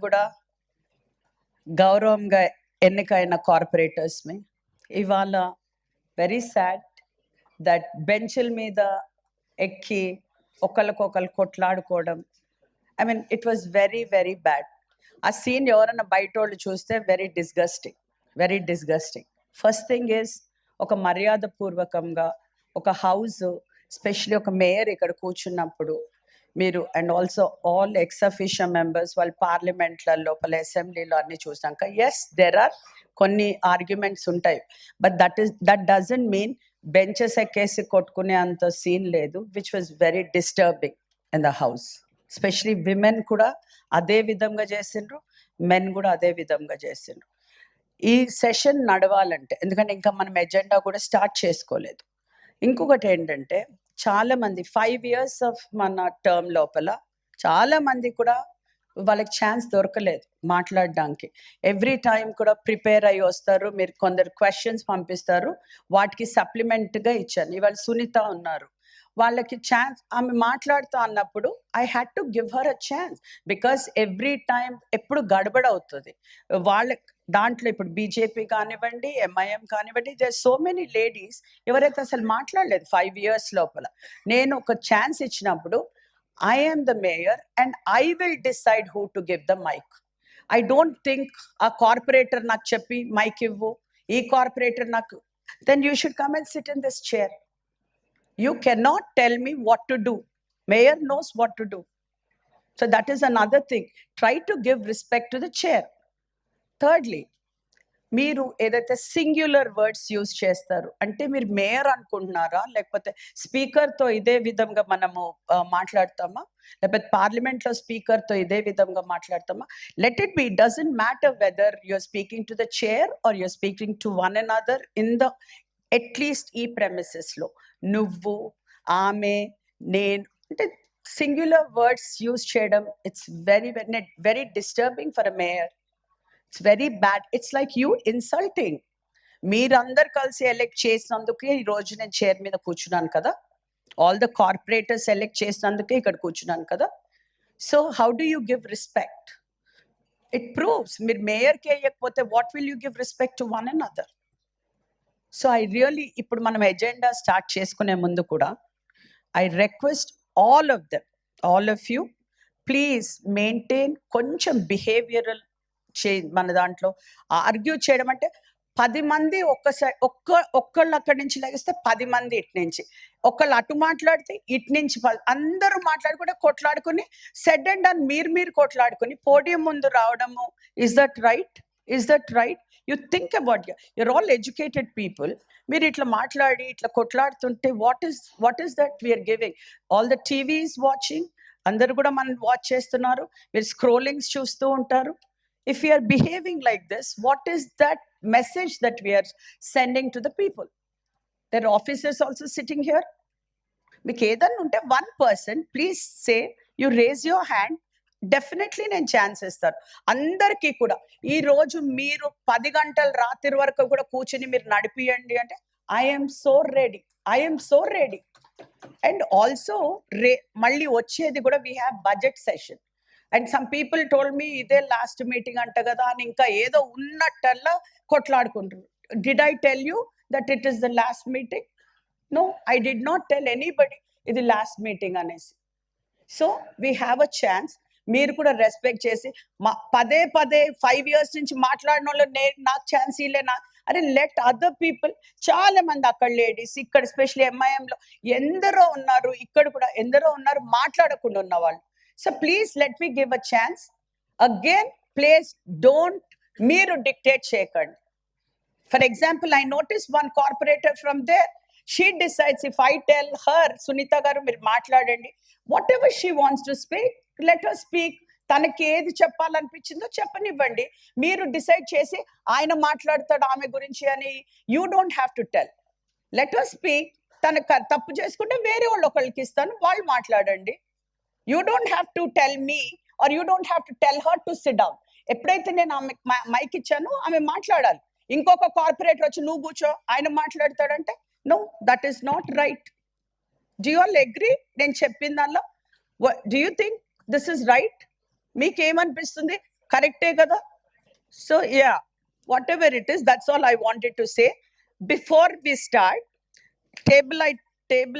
కూడా గౌరవంగా ఎన్నికైన కార్పొరేటర్స్ని ఇవాళ వెరీ సాడ్ దట్ బెంచ్ల మీద ఎక్కి ఒకరికొకరు కొట్లాడుకోవడం I mean it was very very bad ఆ సీన్ ఎవరైనా బయట వాళ్ళు చూస్తే very disgusting very disgusting first thing is ఒక మర్యాద పూర్వకంగా ఒక హౌస్ స్పెషలీ ఒక మేయర్ ఇక్కడ కూర్చున్నప్పుడు మీరు and also all ex officio members వాళ్ళు పార్లమెంట్ల లోపల అసెంబ్లీలో అన్ని చూసాక ఎస్ దెర్ ఆర్ కొన్ని ఆర్గ్యుమెంట్స్ ఉంటాయి. But that is that doesn't mean benches ఎక్కేసి కొట్టుకునే అంత సీన్ లేదు which was very disturbing in the house specially women కూడా అదే విధంగా చేసిండ్రు మెన్ కూడా అదే విధంగా చేసిండ్రు. ఈ సెషన్ నడవాలంటే ఎందుకంటే ఇంకా మనం ఎజెండా కూడా స్టార్ట్ చేసుకోలేదు. ఇంకొకటి ఏంటంటే చాలా మంది ఫైవ్ ఇయర్స్ ఆఫ్ మన టర్మ్ లోపల చాలా మంది కూడా వాళ్ళకి ఛాన్స్ దొరకలేదు మాట్లాడడానికి. ఎవ్రీ టైం కూడా ప్రిపేర్ అయ్యి వస్తారు మీరు కొందరు క్వశ్చన్స్ పంపిస్తారు వాటికి సప్లిమెంట్గా ఇచ్చాను ఇవాళ సునీత ఉన్నారు. వాళ్ళకి ఛాన్స్ ఆమె మాట్లాడుతూ అన్నప్పుడు I had to give her a chance because every time ఎప్పుడు గడబడ అవుతుంది. వాళ్ళ దాంట్లో ఇప్పుడు బీజేపీ కానివ్వండి ఎంఐఎం కానివ్వండి దే సో మెనీ లేడీస్ ఎవరైతే అసలు మాట్లాడలేదు ఫైవ్ ఇయర్స్ లోపల. నేను ఒక ఛాన్స్ ఇచ్చినప్పుడు I am the mayor and I will decide who to give the mic I don't think ఆ కార్పొరేటర్ నాకు చెప్పి మైక్ ఇవ్వు ఈ కార్పొరేటర్ నాకు then you should come and sit in this chair you cannot tell me what to do mayor knows what to do so that is another thing try to give respect to the chair thirdly singular ఏదైతే singular words use చేస్తారు అంటే మీరు mayor అనుకుంటున్నారా లేకపోతే స్పీకర్తో ఇదే విధంగా మనము మాట్లాడతామా లేకపోతే పార్లమెంట్లో స్పీకర్తో ఇదే విధంగా మాట్లాడతామా? Let it be doesn't matter whether you're speaking to the chair or you're speaking to one and other in the at least ఈ ప్రెమిసెస్లో. నువ్వు ఆమె నేను అంటే సింగ్యులర్ వర్డ్స్ యూజ్ చేయడం it's very very very disturbing for a mayor it's very bad it's like you insulting మీరందరు కలిసి elect చేసినందుకే ఈ రోజు నేను చైర్ మీద కూర్చున్నాను కదా? ఆల్ ద కార్పొరేటర్స్ ఎలెక్ట్ చేసినందుకే ఇక్కడ కూర్చున్నాను కదా? So how do you give respect it proves మీరు మేయర్కి వేయకపోతే what will you give respect to one and other so I really ఇప్పుడు మనం ఎజెండా స్టార్ట్ చేసుకునే ముందు కూడా I request all of them all of you please maintain కొంచెం behavioural చే మన దాంట్లో ఆర్గ్యూ చేయడం అంటే పది మంది ఒక్కసారి ఒక్క ఒక్కళ్ళు అక్కడి నుంచి లెగిస్తే పది మంది ఇటు నుంచి. ఒకళ్ళు అటు మాట్లాడితే ఇటు నుంచి అందరూ మాట్లాడుకుంటే కొట్లాడుకుని సెడ్ అండ్ డన్ మీరు మీరు కొట్లాడుకుని పోడియం ముందు రావడము is that right is that right you think about your all educated people మీరు ఇట్లా మాట్లాడి ఇట్లా కొట్లాడుతుంటే what is what is that we're giving all the TVs watching అందరు కూడా మనం వాచ్ చేస్తున్నారు. మీరు స్క్రోలింగ్స్ చూస్తూ ఉంటారు. If you're behaving like this what is that message that we're sending to the people there officers also sitting here మీకు ఏదన్నా ఉంటే one person please say you raise your hand definitely నేను chance ఇస్తాను. అందరికీ కూడా. ఈ రోజు మీరు పది గంటల రాత్రి వరకు కూడా కూర్చుని మీరు నడిపియండి అంటే I'm so ready I'm so ready and also రే మళ్ళీ వచ్చేది కూడా we have budget session and some people told me ఇదే లాస్ట్ మీటింగ్ అంట కదా అని ఇంకా ఏదో ఉన్నట్టల్లా కొట్లాడుకుంటారు did I tell you that it is the last meeting no I did not tell anybody ఇది లాస్ట్ మీటింగ్ అనేసి. So we have a chance మీరు కూడా రెస్పెక్ట్ చేసి మా పదే పదే ఫైవ్ ఇయర్స్ నుంచి మాట్లాడిన వాళ్ళు నేను నాకు ఛాన్స్ ఇలేనా అరే లెట్ అదర్ పీపుల్ చాలా మంది అక్కడ లేడీస్ ఇక్కడ స్పెషల్లీ ఎంఐఎంలో ఎందరో ఉన్నారు ఇక్కడ కూడా ఎందరో ఉన్నారు మాట్లాడకుండా ఉన్న వాళ్ళు so please let me give a chance again place don't మీరు డిక్టేట్ చేయకండి. For example I notice one corporator from there she decides if I tell her Sunita garu మీరు మాట్లాడండి. Whatever she wants to speak let her speak. తనకి ఏది చెప్పాలనిపించిందో చెప్పనివ్వండి. మీరు decide చేసి ఆయన మాట్లాడతాడు ఆమె గురించి అని you don't have to tell. Let her speak. తన తప్పు చేసుకుంటే వేరే వాళ్ళు ఒకళ్ళకి ఇస్తాను వాళ్ళు మాట్లాడండి. You don't have to tell me or you don't have to tell her to sit down. ఎప్పుడైతే నేను ఆమె మైక్ ఇచ్చానో ఆమె మాట్లాడాలి. ఇంకొక కార్పొరేటర్ వచ్చి నువ్వు కూర్చో ఆయన మాట్లాడతాడంటే no that is not right. Do all agree? నేను చెప్పిన దానిలో do you think this is right మీకేమనిపిస్తుంది కరెక్టే కదా so yeah whatever it is that's all I wanted to say before we start table I table